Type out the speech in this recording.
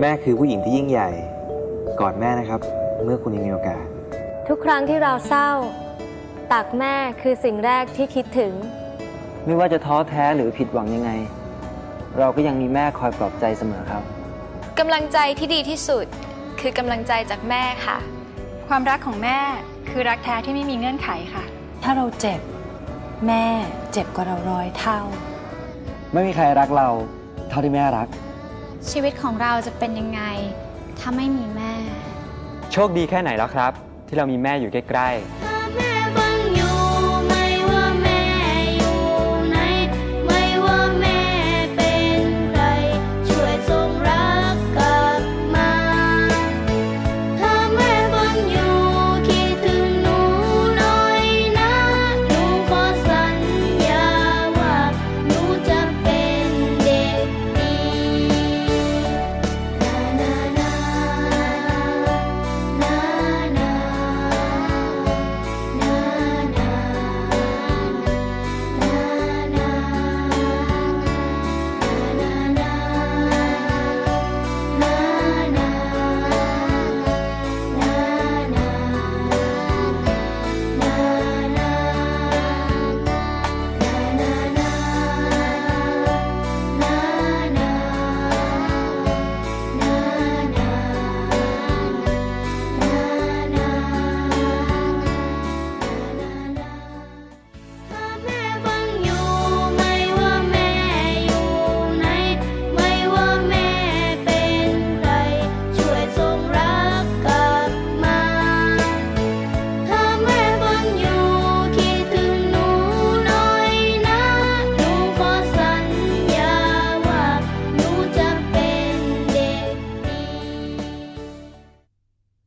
แม่คือผู้หญิงที่ยิ่งใหญ่ กอดแม่นะครับ เมื่อคุณยังมีโอกาส ทุกครั้งที่เราเศร้า ตักแม่คือสิ่งแรกที่คิดถึง ไม่ว่าจะท้อแท้หรือผิดหวังยังไง เราก็ยังมีแม่คอยปลอบใจเสมอครับกำลังใจที่ดีที่สุด คือกำลังใจจากแม่ค่ะ ความรักของแม่คือรักแท้ที่ไม่มีเงื่อนไขค่ะ ถ้าเราเจ็บ แม่เจ็บกว่าเราร้อยเท่า ไม่มีใครรักเรา เท่าที่แม่รัก ชีวิตของเราจะเป็นยังไง ถ้าไม่มีแม่ โชคดีแค่ไหนแล้วครับ ที่เรามีแม่อยู่ใกล้ๆ